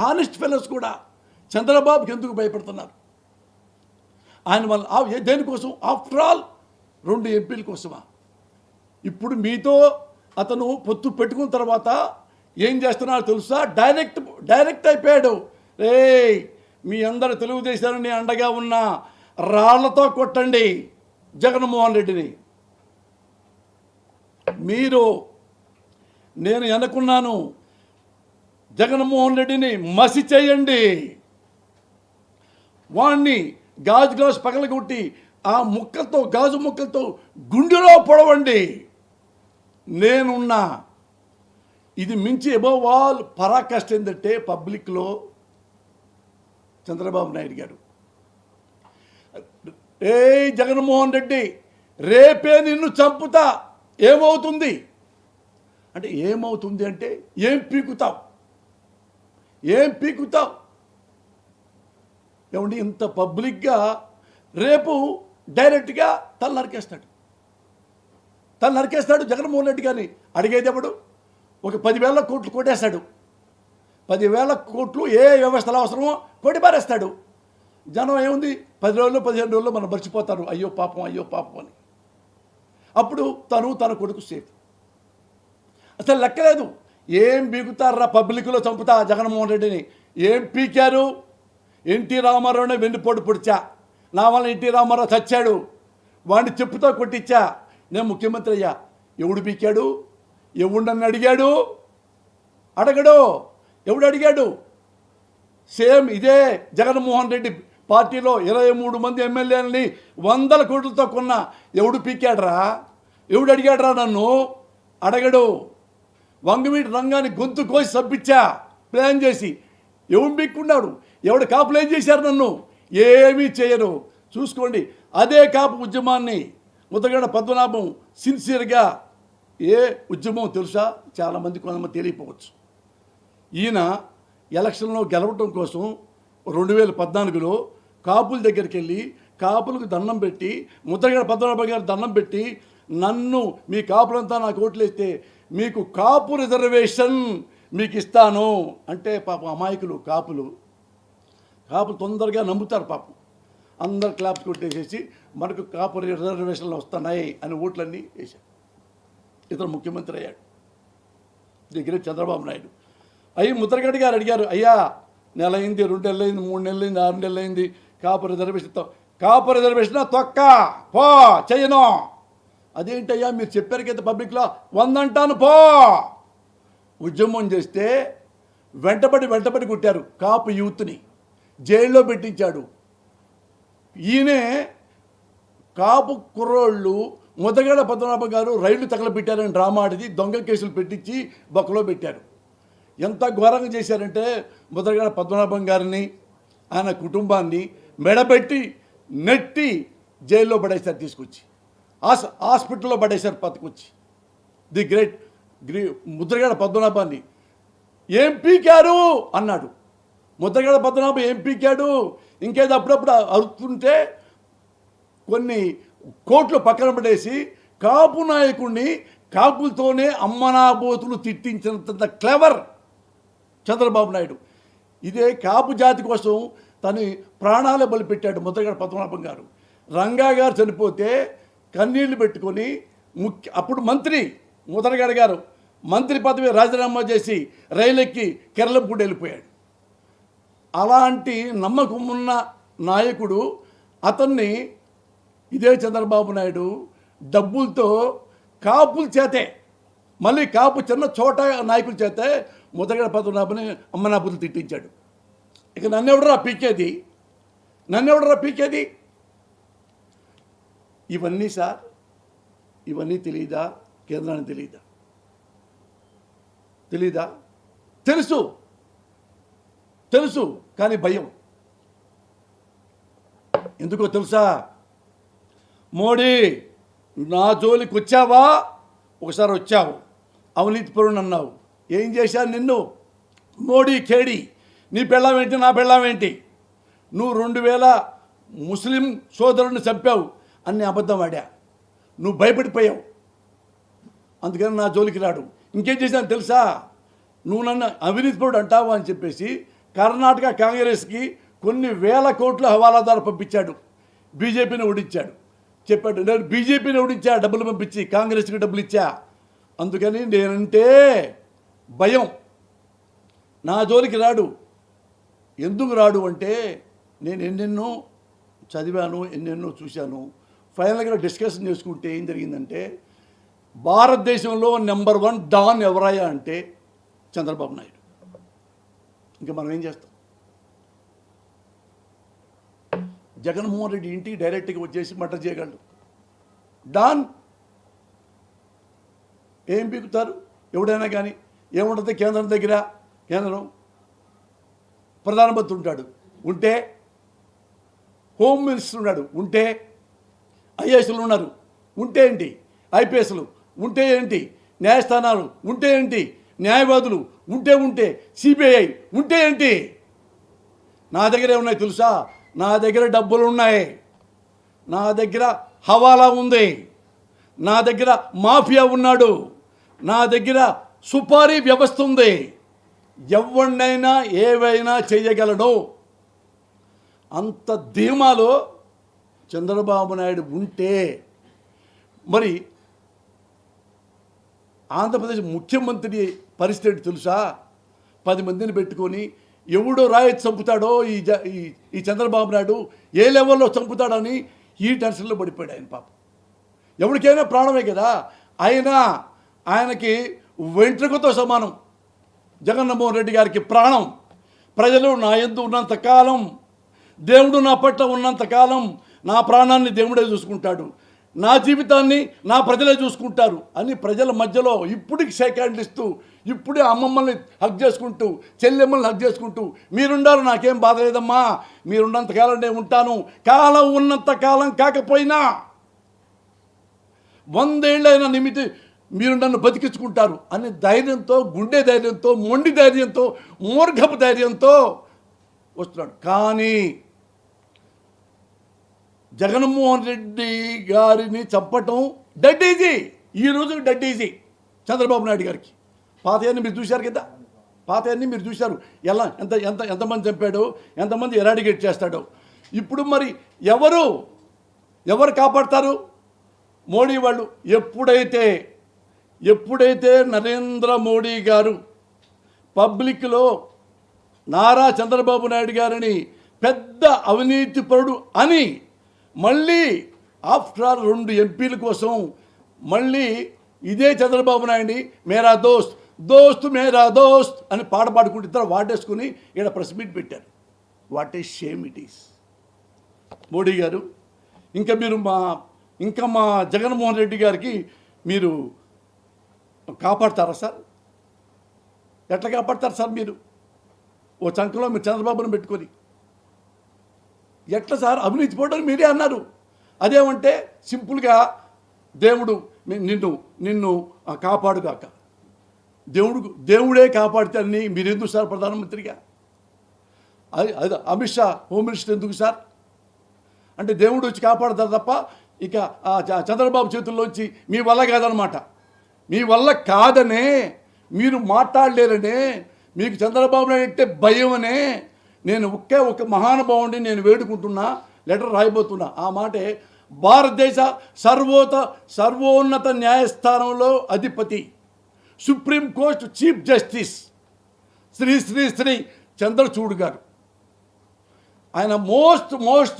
Honest fellows కూడా చంద్రబాబుకి ఎందుకు భయపడుతున్నారు? ఆయన వల్ల ఆ- దేనికోసం? ఆఫ్టర్ ఆల్ రెండు ఎంపీల కోసమా? ఇప్పుడు మీతో అతను పొత్తు పెట్టుకున్న తర్వాత ఏం చేస్తున్నారో తెలుసా? డైరెక్ట్ డైరెక్ట్ అయిపోయాడు. రే మీ అందరు తెలుగుదేశాన్ని అండగా ఉన్న రాళ్ళతో కొట్టండి జగన్మోహన్ రెడ్డిని. మీరు నేను అనుకున్నాను జగన్మోహన్ రెడ్డిని మసి చేయండి. వాణ్ణి గాజు గ్లాస్ పగలగొట్టి ఆ ముక్కలతో గాజు ముక్కలతో గుండెలో పొడవండి. నేనున్నా. ఇది మించి ఎబోవ్ ఆల్ పరాకాష్ట ఏంటంటే పబ్లిక్లో చంద్రబాబు నాయుడు గారు. ఏ జగన్మోహన్ రెడ్డి రేపే నిన్ను చంపుతా. ఏమవుతుంది? అంటే ఏమవుతుంది అంటే ఏం పీకుతావు? ఏం పీకుతావు? ఏమండి ఇంత పబ్లిక్గా రేపు డైరెక్ట్గా తల నరికేస్తాడు. తల నరికేస్తాడు జగన్మోహన్ రెడ్డి గారిని. అడిగేది ఎప్పుడు ఒక పదివేల కోట్లు కొట్టేస్తాడు. పదివేల కోట్లు ఏ వ్యవస్థలు అవసరమో కొట్టి పారేస్తాడు జనం ఏముంది? పది రోజులు పదిహేను రోజుల్లో మనం మర్చిపోతారు. అయ్యో పాపం అయ్యో పాపం అని. అప్పుడు తను తన కొడుకు సేఫ్. అసలు లెక్కలేదు. ఏం బీగుతారా పబ్లిక్లో చంపుతా జగన్మోహన్ రెడ్డిని? ఏం పీకారు? ఎన్టీ రామారావుని వెన్నుపోటు పొడిచా. నా వల్ల ఎన్టీ రామారావు చచ్చాడు. వాడిని చెప్పుతో కొట్టించా. నేను ముఖ్యమంత్రి అయ్యా. ఎవడు పీకాడు? ఎవడు నన్ను అడిగాడు? అడగడు. ఎవడు అడిగాడు? సేమ్ ఇదే జగన్మోహన్ రెడ్డి పార్టీలో ఇరవై మూడు మంది ఎమ్మెల్యేలని వందల కోట్లతో కొన్న ఎవడు పీకాడ్రా? ఎవడు అడిగాడ్రా నన్ను? అడగడు. వంగవీటి రంగాన్ని గొంతు కోసి సబ్బిచ్చా ప్లాన్ చేసి. ఎవడు పీక్కున్నాడు ఎవడు కాపులు ఏం చేశారు నన్ను? ఏమీ చేయరు చూసుకోండి. అదే కాపు ఉద్యమాన్ని ముద్దగడ పద్మనాభం సిన్సియర్గా ఏ ఉద్యమం తెలుసా? చాలామంది కొంతమంది తెలియపోవచ్చు ఈయన ఎలక్షన్లో గెలవటం కోసం రెండు వేల పద్నాలుగులో కాపుల దగ్గరికి వెళ్ళి కాపులకు దండం పెట్టి ముద్రగడ పద్మనాభ గారు దండం పెట్టి నన్ను మీ కాపులంతా నాకు ఓట్లేస్తే మీకు కాపు రిజర్వేషన్ మీకు ఇస్తాను అంటే పాపం అమాయకులు కాపులు. కాపులు తొందరగా నమ్ముతారు పాపం. అందరు క్లాప్స్ కొట్టేసేసి మనకు కాపు రిజర్వేషన్లు వస్తున్నాయి అని ఓట్లన్నీ వేశారు. ఇతను ముఖ్యమంత్రి అయ్యాడు. దగ్గర చంద్రబాబు నాయుడు. అయ్యి ముద్రగడ్డి గారు అడిగారు అయ్యా నెల అయింది రెండు నెలలు అయింది మూడు నెలలు అయింది ఆరు నెలలు అయింది కాపు రిజర్వేషన్ కాపు రిజర్వేషన్ తొక్క పో చెయ్యను అదేంటయ్యా మీరు చెప్పారు కదా పబ్లిక్లో? వందంటాను పో! ఉద్యమం చేస్తే వెంటబడి వెంటబడి కొట్టారు కాపు యూత్ని. జైల్లో పెట్టించాడు. ఈయనే కాపు కుర్రోళ్ళు ముదగడ పద్మనాభ గారు రైళ్ళు తగలబెట్టారని డ్రామా ఆడిది దొంగ కేసులు పెట్టించి బొక్కలో పెట్టారు. ఎంత ఘోరంగా చేశారంటే ముదగడ పద్మనాభం గారిని ఆయన కుటుంబాన్ని మెడబెట్టి నెట్టి జైల్లో పడేశారు తీసుకొచ్చి. హాస్ హాస్పిటల్లో పడేశారు పతకొచ్చి ది గ్రేట్ గ్రీ ముద్రగడ పద్మనాభాన్ని. ఏం పీకారు? అన్నాడు. ముద్రగడ పద్మనాభం ఏం పీకాడు? ఇంకేదో అప్పుడప్పుడు అరుతుంటే కొన్ని కోట్లు పక్కన పడేసి కాపు నాయకుడిని కాపులతోనే అమ్మనాబోతులు తిట్టించినంత క్లెవర్ చంద్రబాబు నాయుడు. ఇదే కాపు జాతి కోసం తను ప్రాణాలు బలిపెట్టాడు ముద్రగడ పద్మనాభం గారు. రంగా గారు చనిపోతే కన్నీళ్ళు పెట్టుకొని ముఖ్య అప్పుడు మంత్రి ముద్రగడ గారు మంత్రి పదవి రాజీనామా చేసి రైలెక్కి కేరళపూడి వెళ్ళిపోయాడు. అలాంటి నమ్మకం ఉన్న నాయకుడు అతన్ని ఇదే చంద్రబాబు నాయుడు డబ్బులతో కాపుల చేతే మళ్ళీ కాపు చిన్న చోట నాయకుల చేతే ముదగడ పద్మనాభని అమ్మనాపులు తిట్టించాడు. ఇక నన్నెవడరా పీకేది? నన్నెవడరా పీకేది? ఇవన్నీ సార్ ఇవన్నీ తెలియదా కేంద్రానికి తెలియదా తెలీదా? తెలుసు. తెలుసు కానీ భయం. ఎందుకో తెలుసా? మోడీ నా జోలికి వచ్చావా? ఒకసారి వచ్చావు. అవినీతి అన్నావు. ఏం చేశాను నిన్ను? మోడీ ఖేడి నీ పెళ్ళామేంటి నా పెళ్ళామేంటి నువ్వు రెండు వేల ముస్లిం సోదరుని చంపావు. అన్ని అబద్ధం ఆడా. నువ్వు భయపడిపోయావు. అందుకని నా జోలికి రాడు. ఇంకేం చేశాను తెలుసా? నువ్వు నన్ను అవినీతిపరుడు అంటావు అని చెప్పేసి కర్ణాటక కాంగ్రెస్కి కొన్ని వేల కోట్ల హవాలాదారు పంపించాడు. బీజేపీని ఓడించాడు. చెప్పాడు నేను బీజేపీని ఓడించా డబ్బులు పంపించి కాంగ్రెస్కి డబ్బులు ఇచ్చా. అందుకని నేనంటే భయం. నా జోలికి రాడు. ఎందుకు రాడు అంటే నేను ఎన్నెన్నో చదివాను ఎన్నెన్నో చూశాను. ఫైనల్గా డిస్కషన్ చేసుకుంటే ఏం జరిగిందంటే భారతదేశంలో నెంబర్ వన్ డాన్ ఎవరయ్యా అంటే చంద్రబాబు నాయుడు. ఇంకా మనం ఏం చేస్తాం? జగన్మోహన్ రెడ్డి ఇంటికి డైరెక్ట్గా వచ్చేసి మటర్ చేయగలడు. డాన్ ఏం పీకుతారు? ఎవడైనా కానీ ఏముంటుంది కేంద్రం దగ్గర? కేంద్రం ప్రధానమంత్రి ఉంటాడు. ఉంటే హోమ్ మినిస్టర్ ఉన్నాడు. ఉంటే ఐఏఎస్లు ఉన్నారు. ఉంటే ఏంటి? ఐపీఎస్లు ఉంటే ఏంటి? న్యాయస్థానాలు ఉంటే ఏంటి? న్యాయవాదులు ఉంటే ఉంటే? సిబిఐ ఉంటే ఏంటి? నా దగ్గర ఏమున్నాయి తెలుసా? నా దగ్గర డబ్బులు ఉన్నాయి. నా దగ్గర హవాలా ఉంది. నా దగ్గర మాఫియా ఉన్నాడు. నా దగ్గర సుపారీ వ్యవస్థ ఉంది. ఎవరినైనా ఏవైనా చేయగలడు. అంత ధీమాలో చంద్రబాబు నాయుడు ఉంటే మరి ఆంధ్రప్రదేశ్ ముఖ్యమంత్రి పరిస్థితి తెలుసా? పది మందిని పెట్టుకొని ఎవడో రాయి చంపుతాడో ఈ జ ఈ ఈ చంద్రబాబు నాయుడు ఏ లెవెల్లో చంపుతాడని ఈ టెన్షన్లో పడిపోయాడు ఆయన పాపం. ఎవరికైనా ప్రాణమే కదా? ఆయన ఆయనకి వెంట్రుకతో సమానం. జగన్మోహన్ రెడ్డి గారికి ప్రాణం. ప్రజలు నా ఎందు ఉన్నంత కాలం దేవుడు నా పట్ల ఉన్నంత కాలం నా ప్రాణాన్ని దేవుడే చూసుకుంటాడు. నా జీవితాన్ని నా ప్రజలే చూసుకుంటారు అని ప్రజల మధ్యలో ఇప్పటికి సెకండ్ ఇస్తూ ఇప్పుడే అమ్మమ్మల్ని హక్ చేసుకుంటూ చెల్లెమ్మల్ని హక్ చేసుకుంటూ మీరుండారు నాకేం బాధ లేదమ్మా. మీరున్నంతకాలం నేను ఉంటాను. కాలం ఉన్నంత కాలం కాకపోయినా వందేళ్ళైన నిమితి మీరు నన్ను బతికించుకుంటారు అని ధైర్యంతో గుండె ధైర్యంతో మొండి ధైర్యంతో మూర్ఘపు ధైర్యంతో వస్తున్నాడు. కానీ జగన్మోహన్ రెడ్డి గారిని చంపటం డెడ్ ఈజీ ఈ రోజు డెడ్ ఈజీ చంద్రబాబు నాయుడు గారికి. పాతయాన్ని మీరు చూశారు కదా? పాతయాన్ని మీరు చూశారు. ఎలా? ఎంత ఎంత ఎంతమంది చంపాడో? ఎంతమంది ఎరాడికేట్ చేస్తాడో? ఇప్పుడు మరి ఎవరు? ఎవరు కాపాడతారు? మోడీ వాళ్ళు. ఎప్పుడైతే ఎప్పుడైతే నరేంద్ర మోడీ గారు పబ్లిక్లో నారా చంద్రబాబు నాయుడు గారిని పెద్ద అవినీతిపరుడు అని మళ్ళీ ఆఫ్టర్ రెండు ఎంపీల కోసం మళ్ళీ ఇదే చంద్రబాబు నాయుడిని మేరా దోస్త్ దోస్త్ మేరా దోస్త్ అని పాట పాడుకుంటే ఇద్దరు వాటేసుకుని ఇక్కడ ప్రెస్ మీట్ పెట్టారు. What is shame it is. Modi గారు ఇంకా మీరు మా ఇంకా మా జగన్మోహన్ రెడ్డి గారికి మీరు కాపాడతారా సార్? ఎట్లా కాపాడతారు సార్ మీరు? ఓ చంకలో మీరు చంద్రబాబును పెట్టుకొని. ఎట్లా సార్? అవినీతి పోవడం మీరే అన్నారు. అదేమంటే సింపుల్గా దేవుడు నిన్ను నిన్ను కాపాడుగాక. దేవుడు దేవుడే కాపాడుతారని మీరెందుకు సార్ ప్రధానమంత్రిగా? అది అది అమిత్ షా హోమ్ మినిస్టర్ ఎందుకు సార్? అంటే దేవుడు వచ్చి కాపాడతారు తప్ప ఇక ఆ చ- చంద్రబాబు చేతుల్లోంచి మీ వల్ల కాదనమాట మీ వల్ల కాదనే మీరు మాట్లాడలేరనే మీకు చంద్రబాబు నాయుడు అంటే భయం అనే నేను ఒకే ఒక మహానుభావుడిని నేను వేడుకుంటున్నా లెటర్ రాయబోతున్నా. ఆ మాటే భారతదేశ సర్వోత సర్వోన్నత న్యాయస్థానంలో అధిపతి supreme court chief justice Shri Shri Shri Chandrachud గారు. ఆయన మోస్ట్ మోస్ట్